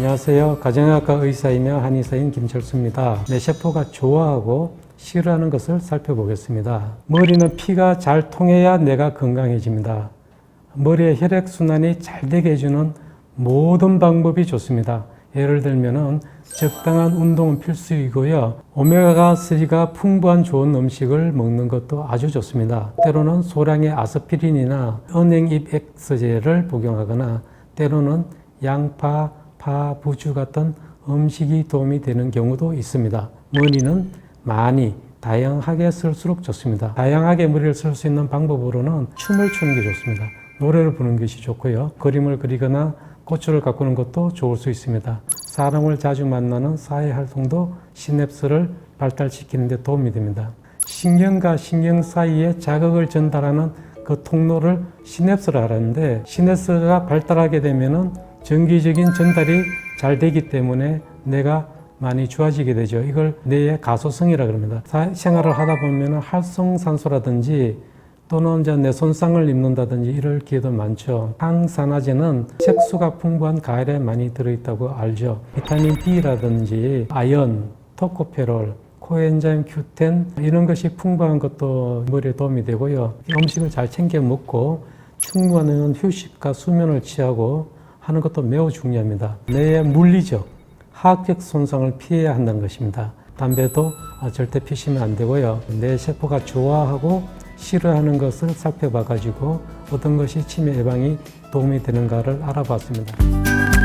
안녕하세요. 가정의학과 의사이며 한의사인 김철수입니다. 뇌세포가 좋아하고 싫어하는 것을 살펴보겠습니다. 머리는 피가 잘 통해야 뇌가 건강해집니다. 머리의 혈액순환이 잘 되게 해주는 모든 방법이 좋습니다. 예를 들면은 적당한 운동은 필수이고요. 오메가3가 풍부한 좋은 음식을 먹는 것도 아주 좋습니다. 때로는 소량의 아스피린이나 은행잎 엑스제를 복용하거나 때로는 양파, 파, 부추 같은 음식이 도움이 되는 경우도 있습니다. 머리는 많이 다양하게 쓸수록 좋습니다. 다양하게 머리를 쓸 수 있는 방법으로는 춤을 추는 게 좋습니다. 노래를 부르는 것이 좋고요. 그림을 그리거나 꽃을 가꾸는 것도 좋을 수 있습니다. 사람을 자주 만나는 사회 활동도 시냅스를 발달시키는 데 도움이 됩니다. 신경과 신경 사이에 자극을 전달하는 그 통로를 시냅스를 하는데 시냅스가 발달하게 되면은 정기적인 전달이 잘 되기 때문에 뇌가 많이 좋아지게 되죠. 이걸 뇌의 가소성이라 그럽니다. 사- 생활을 하다 보면 활성산소라든지 또는 이제 뇌 손상을 입는다든지 이럴 기회도 많죠. 항산화제는 색소가 풍부한 과일에 많이 들어있다고 알죠. 비타민 D라든지 아연, 토코페롤, 코엔자임 Q10 이런 것이 풍부한 것도 머리에 도움이 되고요. 음식을 잘 챙겨 먹고 충분한 휴식과 수면을 취하고 하는 것도 매우 중요합니다. 뇌의 물리적, 화학적 손상을 피해야 한다는 것입니다. 담배도 아, 절대 피시면 안 되고요. 뇌 세포가 좋아하고 싫어하는 것을 살펴봐 가지고 어떤 것이 치매 예방이 도움이 되는가를 알아봤습니다.